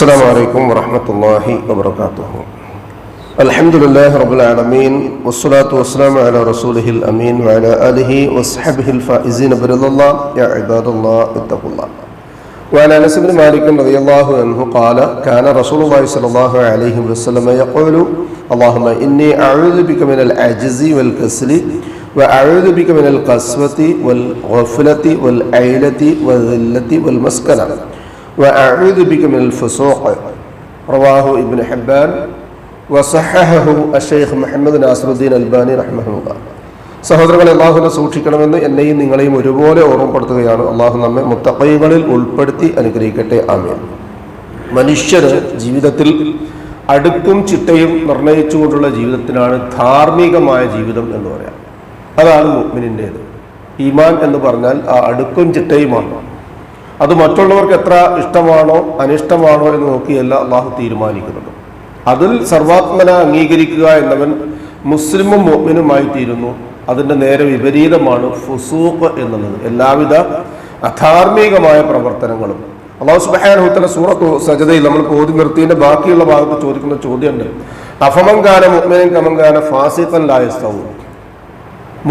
السلام عليكم ورحمة الله وبركاته الحمد لله رب العالمين والصلاة والسلام على رسوله الأمين وعلى آله وصحبه الفائزين برضا الله يا عباد الله اتقوا الله وعن انس بن مالك رضي الله عنه قال كان رسول الله صلى الله عليه وسلم يقول اللهم اني اعوذ بك من العجز والكسل واعوذ بك من القسوه والغفله والعيله والذله والمسكنه واعوذ بك من الفسوق رواه ابن حبان وصححه الشيخ محمد ناصر الدين الباني رحمه الله സഹോദരങ്ങളെ അള്ളാഹുനെ സൂക്ഷിക്കണമെന്ന് എന്നെയും നിങ്ങളെയും ഒരുപോലെ ഓർമ്മപ്പെടുത്തുകയാണ് അള്ളാഹു നമ്മെ മുത്തക്കൈകളിൽ ഉൾപ്പെടുത്തി അനുഗ്രഹിക്കട്ടെ ആമേൻ മനുഷ്യന് ജീവിതത്തിൽ അടുക്കും ചിട്ടയും നിർണയിച്ചുകൊണ്ടുള്ള ജീവിതത്തിനാണ് ധാർമ്മികമായ ജീവിതം എന്ന് പറയാം അതാണ് മുഅ്മിനിൻ്റേത് ഈമാൻ എന്ന് പറഞ്ഞാൽ ആ അടുക്കും ചിട്ടയുമാണ് അത് മറ്റുള്ളവർക്ക് എത്ര ഇഷ്ടമാണോ അനിഷ്ടമാണോ എന്ന് നോക്കിയല്ല അള്ളാഹു തീരുമാനിക്കുന്നത്. അതിൽ സർവാത്മന അംഗീകരിക്കുക എന്നവൻ മുസ്ലിമും മോമിനുമായി തീരുന്നു അതിന്റെ നേരെ വിപരീതമാണ് ഫുസൂഖ് എന്നുള്ളത്. എല്ലാവിധ അധാർമികമായ പ്രവർത്തനങ്ങളും. അള്ളാഹു സുബാനുത്തല സൂറത്ത് സജതയിൽ നമ്മൾ ഓതി നിർത്തിയതിന്റെ ബാക്കിയുള്ള ഭാഗത്ത് ചോദിക്കുന്ന ചോദ്യമുണ്ട്. അഫമങ്കാന മുഹ്മിനും കമങ്കാന ഫാസിഖൻ ലായസ്തവും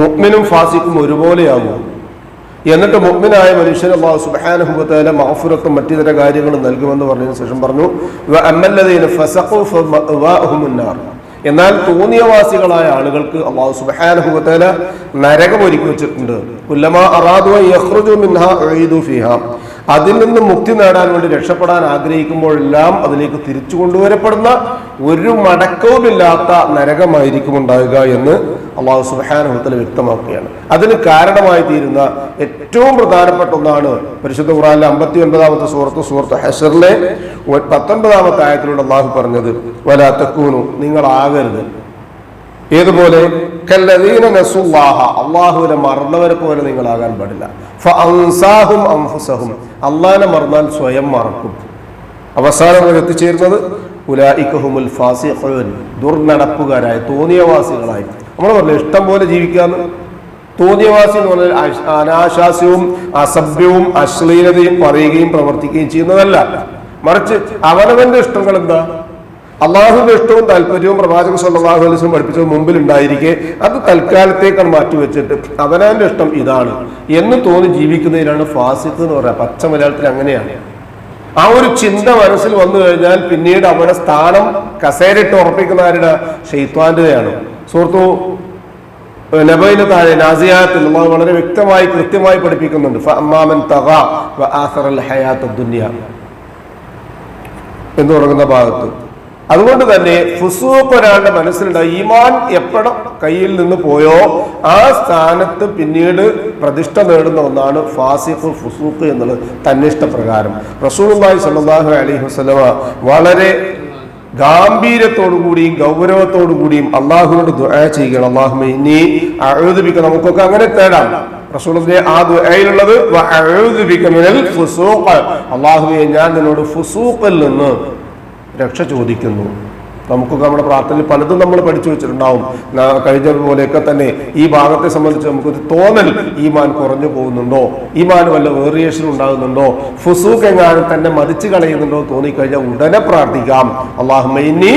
മുഹ്മിനും ഫാസിഖും ഒരുപോലെയാകും എന്നിട്ട് മുഗ്മിനായ മനുഷ്യൻ അള്ളാഹു സുബ്ഹാനഹുവതആല മഗ്ഫിറത്തും മറ്റു തര കാര്യങ്ങളും നൽകുമെന്ന് പറഞ്ഞതിന് ശേഷം പറഞ്ഞു എന്നാൽ തോന്നിയവാസികളായ ആളുകൾക്ക് അള്ളാഹു സുബ്ഹാനഹുവതആല നരകം ഒരുക്കി വെച്ചിട്ടുണ്ട്. അതിൽ നിന്ന് മുക്തി നേടാൻ വേണ്ടി രക്ഷപ്പെടാൻ ആഗ്രഹിക്കുമ്പോഴെല്ലാം അതിലേക്ക് തിരിച്ചു കൊണ്ടുവരപ്പെടുന്ന ഒരു മടക്കവുമില്ലാത്ത നരകമായിരിക്കും ഉണ്ടാകുക എന്ന് അള്ളാഹു സുബാനുഹത്തിൽ വ്യക്തമാക്കുകയാണ്. അതിന് കാരണമായി തീരുന്ന ഏറ്റവും പ്രധാനപ്പെട്ട ഒന്നാണ് പരിശുദ്ധ ഖുറാനിലെ അമ്പത്തി ഒൻപതാമത്തെ സുഹൃത്ത് സുഹൃത്ത് ഹെസറിലെ പത്തൊൻപതാമത്തെ ആയത്തിലൂടെ അള്ളാഹു പറഞ്ഞത് വലാത്തക്കൂനു നിങ്ങളാകരുത്. ഏതുപോലെ? അള്ളാഹുവിനെ മറന്നവരെ പോലെ നിങ്ങളാകാൻ പാടില്ല. അള്ളാഹിനെ മറന്നാൽ സ്വയം മറക്കും. അവസാനം എത്തിച്ചേരുന്നത് ഉലായിക്കഹുമുൽ ഫാസിഖൂൻ ദുർനടപ്പുകാരായ തോന്നിയവാസികളായി. നമ്മൾ പറഞ്ഞു ഇഷ്ടം പോലെ ജീവിക്കാന്ന് തോന്നിയവാസി എന്ന് പറഞ്ഞാൽ അനാശാസ്യവും അസഭ്യവും അശ്ലീലതയും പറയുകയും പ്രവർത്തിക്കുകയും ചെയ്യുന്നതല്ല. മറിച്ച് അവനവന്റെ ഇഷ്ടങ്ങൾ എന്താ? അള്ളാഹുവിന്റെ ഇഷ്ടവും താല്പര്യവും പ്രവാചക സല്ലല്ലാഹു അലൈഹി വസല്ലം പഠിപ്പിച്ചത് മുമ്പിൽ ഉണ്ടായിരിക്കെ അത് തൽക്കാലത്തേക്കാണ് മാറ്റിവെച്ചിട്ട് അവനവന്റെ ഇഷ്ടം ഇതാണ്. എന്ന് തോന്നി ജീവിക്കുന്നതിനാണ് ഫാസിത്ത് എന്ന് പറയുക. പച്ച മലയാളത്തിൽ അങ്ങനെയാണ്. ആ ഒരു ചിന്ത മനസ്സിൽ വന്നു കഴിഞ്ഞാൽ പിന്നീട് അവരുടെ സ്ഥാനം കസേരയിട്ട് ഉറപ്പിക്കുന്ന ആരുടെ? ഷെയ്ത്വാന്റെയാണ് സുഹൃത്തു നബൈന് താഴെ നാസിയാത്തിൽ അള്ളാഹു വളരെ വ്യക്തമായി കൃത്യമായി പഠിപ്പിക്കുന്നുണ്ട്. അമ്മാമൻ തക ഹയാത്ത ദുനിയ എന്ന് തുടങ്ങുന്ന ഭാഗത്ത്. അതുകൊണ്ട് തന്നെ ഫുസൂഖ് ഒരാളുടെ മനസ്സിലുണ്ട് ഈമാൻ എപ്പോഴും കയ്യിൽ നിന്ന് പോയോ ആ സ്ഥാനത്ത് പിന്നീട് പ്രതിഷ്ഠ നേടുന്ന ഒന്നാണ് ഫാസിഖ് ഫുസൂഖ് എന്നുള്ളത് തന്നിഷ്ടപ്രകാരം. റസൂലുള്ളാഹി സ്വല്ലല്ലാഹു അലൈഹി വസ്ലമ വളരെ ഗാംഭീര്യത്തോടു കൂടിയും ഗൗരവത്തോടു കൂടിയും അള്ളാഹുവിനോട് ദുആ ചെയ്യുകയാണ്. അള്ളാഹുമ ഇനി അഴുതിപ്പിക്കുക നമുക്കൊക്കെ അങ്ങനെ തേടാം. റസൂലിന്റെ ആ ദുആയിലുള്ളത് അള്ളാഹുവെ ഞാൻ നിന്നോട് ഫുസൂഖിൽ നിന്ന് രക്ഷ ചോദിക്കുന്നു. നമുക്കൊക്കെ നമ്മുടെ പ്രാർത്ഥനയിൽ പലതും നമ്മൾ പഠിച്ചു വെച്ചിട്ടുണ്ടാവും. കഴിഞ്ഞ പോലെയൊക്കെ തന്നെ ഈ ഭാഗത്തെ സംബന്ധിച്ച് നമുക്കൊരു തോന്നൽ ഈ മാൻ കുറഞ്ഞു പോകുന്നുണ്ടോ? ഈ മാൻ വല്ല വേറിയേഷൻ ഉണ്ടാകുന്നുണ്ടോ? ഫുസൂഖ് എങ്ങാനും തന്നെ മതിച്ചു കളയുന്നുണ്ടോ തോന്നിക്കഴിഞ്ഞാൽ ഉടനെ പ്രാർത്ഥിക്കാം. അള്ളാഹുമൈനി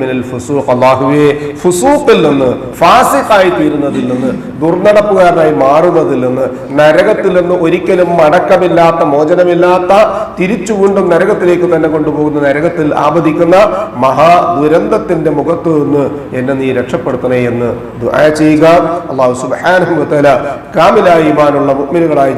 മിനൽ ഫുസൂഖ്. അള്ളാഹുവെ ഫുസൂഖിൽ നിന്ന് ഫാസിഖായി തീരുന്നതിൽ നിന്ന് ദുർനടപ്പുകാരനായി മാറുന്നതിൽ നിന്ന് നരകത്തിൽ നിന്ന് ഒരിക്കലും മടക്കമില്ലാത്ത മോചനമില്ലാത്ത തിരിച്ചു വീണ്ടും നരകത്തിലേക്ക് തന്നെ കൊണ്ടുപോകുന്ന നരകത്തിൽ ആപതിക്കുന്ന മഹാ ദുരന്തത്തിന്റെ മുഖത്തു നിന്ന് എന്നെ നീ രക്ഷപ്പെടുത്തണേ എന്ന് ദുആ ചെയ്യുക. അള്ളാഹു സുബ്ഹാനഹു വതആല കാമിലായ ഈമാനുള്ള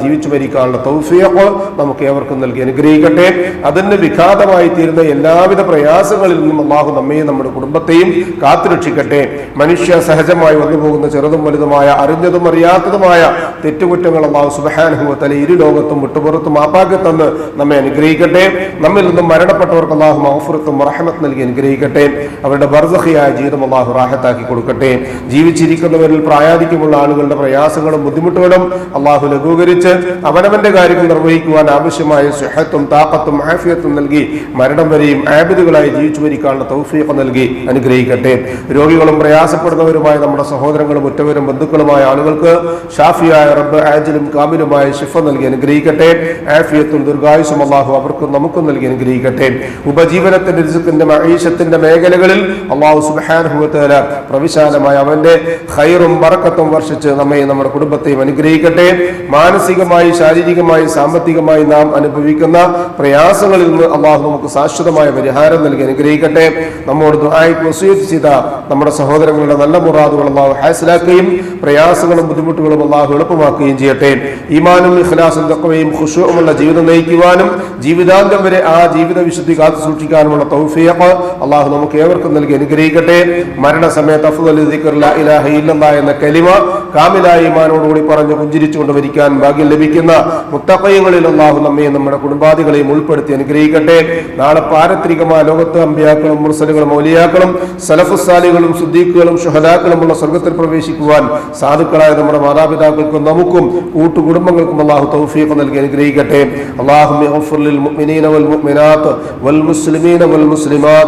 ജീവിച്ചു മരിക്കാനുള്ള തൗഫീഖ് നമുക്ക് ഏവർക്കും നൽകി അനുഗ്രഹിക്കട്ടെ. അതിന് വിഘാതമായി തീരുന്ന എല്ലാവിധ പ്രയാസങ്ങളിൽ നിന്നും അള്ളാഹു നമ്മയും നമ്മുടെ കുടുംബത്തെയും കാത്തുരക്ഷിക്കട്ടെ. മനുഷ്യ സഹജമായി വന്നുപോകുന്ന ചെറുതും വലുതുമായ അറിഞ്ഞതും അറിയാത്തതുമായ തെറ്റുകുറ്റങ്ങൾ അള്ളാഹു സുബ്ഹാനഹു ഇരു ലോകത്തും വിട്ടുപുറത്തും മാപ്പാക്കി തന്ന് നമ്മെ അനുഗ്രഹിക്കട്ടെ. നമ്മിൽ നിന്നും മരണപ്പെട്ടവർക്ക് അള്ളാഹു മഹഫുറത്തും റഹമത്ത് നൽകി നൽകി അനുഗ്രഹിക്കട്ടെ. അവരുടെ ബർസഹിയായ ജീവിതം അള്ളാഹു റാഹത്താക്കി കൊടുക്കട്ടെ. ജീവിച്ചിരിക്കുന്നവരിൽ പ്രായാധിക്യമുള്ള ആളുകളുടെ പ്രയാസങ്ങളും ബുദ്ധിമുട്ടുകളും അള്ളാഹു ലഘൂകരിച്ച് അവനവന്റെ കാര്യങ്ങൾ നിർവഹിക്കുവാൻ ആവശ്യമായ സുഹത്തും താക്കത്തും ആഫിയത്തും നൽകി മരണം വരെയും ആബിദുകളായി ജീവിച്ചു മരിക്കാനുള്ള തൗഫീഖ് നൽകി അനുഗ്രഹിക്കട്ടെ. രോഗികളും പ്രയാസപ്പെടുന്നവരുമായ നമ്മുടെ സഹോദരങ്ങളും ഉറ്റവരും ബന്ധുക്കളുമായ ആളുകൾക്ക് ഷാഫിയായ റബ്ബ് ആജിലും കാമിലുമായ ഷിഫ നൽകി അനുഗ്രഹിക്കട്ടെ. ആഫിയത്തും ദീർഘായുസും അള്ളാഹു അവർക്കും നമുക്കും നൽകി അനുഗ്രഹിക്കട്ടെ. ഉപജീവനത്തിന്റെ രിസുക്കിന്റെ മഹീഷത്തിന്റെ മേഖലകളിൽ അള്ളാഹു സുബാനുഭവത്തേല പ്രവിശാലമായ അവന്റെ ഹൈറും പറക്കത്തും വർഷിച്ച് നമ്മെ നമ്മുടെ കുടുംബത്തെയും അനുഗ്രഹിക്കട്ടെ. മാനസികമായി ശാരീരികമായി സാമ്പത്തികമായി നാം അനുഭവിക്കുന്ന പ്രയാസങ്ങളിൽ നിന്ന് അള്ളാഹു നമുക്ക് ശാശ്വതമായ പരിഹാരം നൽകി അനുഗ്രഹിക്കട്ടെ. നമ്മോട് വസീയത്ത് ചെയ്ത നമ്മുടെ സഹോദരങ്ങളുടെ നല്ല മുറാദുകൾ അള്ളാഹു ഹാസിലാക്കുകയും പ്രയാസങ്ങളും ബുദ്ധിമുട്ടുകളും അള്ളാഹു എളുപ്പമാക്കുകയും ചെയ്യട്ടെ. ഈമാനും ഇഖ്ലാസും തക്കവയും ഖുഷുവുമുള്ള ജീവിതം നയിക്കുവാനും ജീവിതാന്തം വരെ ആ ജീവിത വിശുദ്ധി കാത്തു സൂക്ഷിക്കാനുമുള്ള തൗഫീഖ് അള്ളാഹു നമുക്ക് ഏവർക്കും നൽകി അനുഗ്രഹിക്കട്ടെ മരണസമയത്ത് അഫ്ദൽ ദിക്ർ ലാ ഇലാഹ ഇല്ലല്ലാഹ് എന്ന കലിമ കാമിലായ ഈമാനോടുകൂടി പറഞ്ഞു പുഞ്ചിരിച്ചുകൊണ്ട് മരിക്കാൻ ഭാഗ്യം ലഭിക്കുന്ന മുത്തക്കയങ്ങളിൽ അള്ളാഹു നമ്മയും നമ്മുടെ കുടുംബാദികളെയും ഉൾപ്പെടുത്തി അനുഗ്രഹിക്കട്ടെ നാളെ പാരത്രികമായ ലോകത്ത് അമ്പിയാക്കളും മുർസലുകളും മൗലിയാക്കളും സലഫുസാലികളും സുദ്ദീഖുകളും ഷുഹദാക്കളുമുള്ള സ്വർഗത്തിൽ പ്രവേശിക്കുവാൻ സാധുക്കളായ നമ്മുടെ മാതാപിതാക്കൾക്കും നമുക്കും കൂട്ടുകുടുംബങ്ങൾക്കും അള്ളാഹു തൗഫീഖ് നൽകി അനുഗ്രഹിക്കട്ടെ അള്ളാഹു للمؤمنين والمؤمنات والمسلمين والمسلمات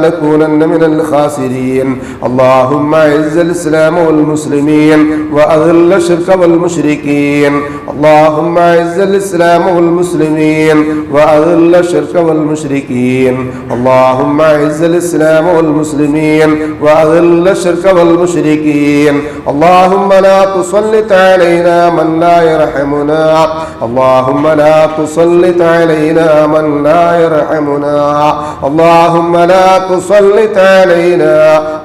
لنكونن من الخاسرين اللهم أعز الإسلام والمسلمين وأذل الشرك والمشركين اللهم أعز الإسلام والمسلمين وأذل الشرك والمشركين اللهم أعز الإسلام والمسلمين وأذل الشرك والمشركين اللهم لا تسلط علينا من لا يرحمنا اللهم لا تسلط علينا من لا يرحمنا اللهم لا تسلط علينا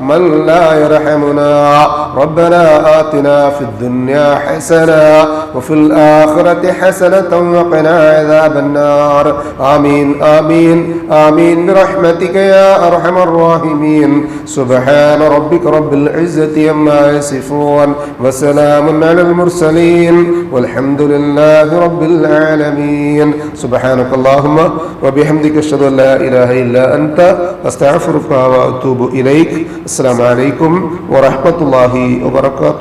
من لا يرحمنا. ربنا آتنا في الدنيا حسنة وفي الآخرة حسنة وقنا عذاب النار. آمين آمين آمين. برحمتك يا أرحم الراحمين. سبحان ربك رب العزة عما يصفون وسلام على المرسلين والحمد لله رب العالمين. سبحانك اللهم وبحمدك أشهد أن لا إله إلا أنت أستغفرك وأتوب إليك السلام عليكم ورحمة الله وبركاته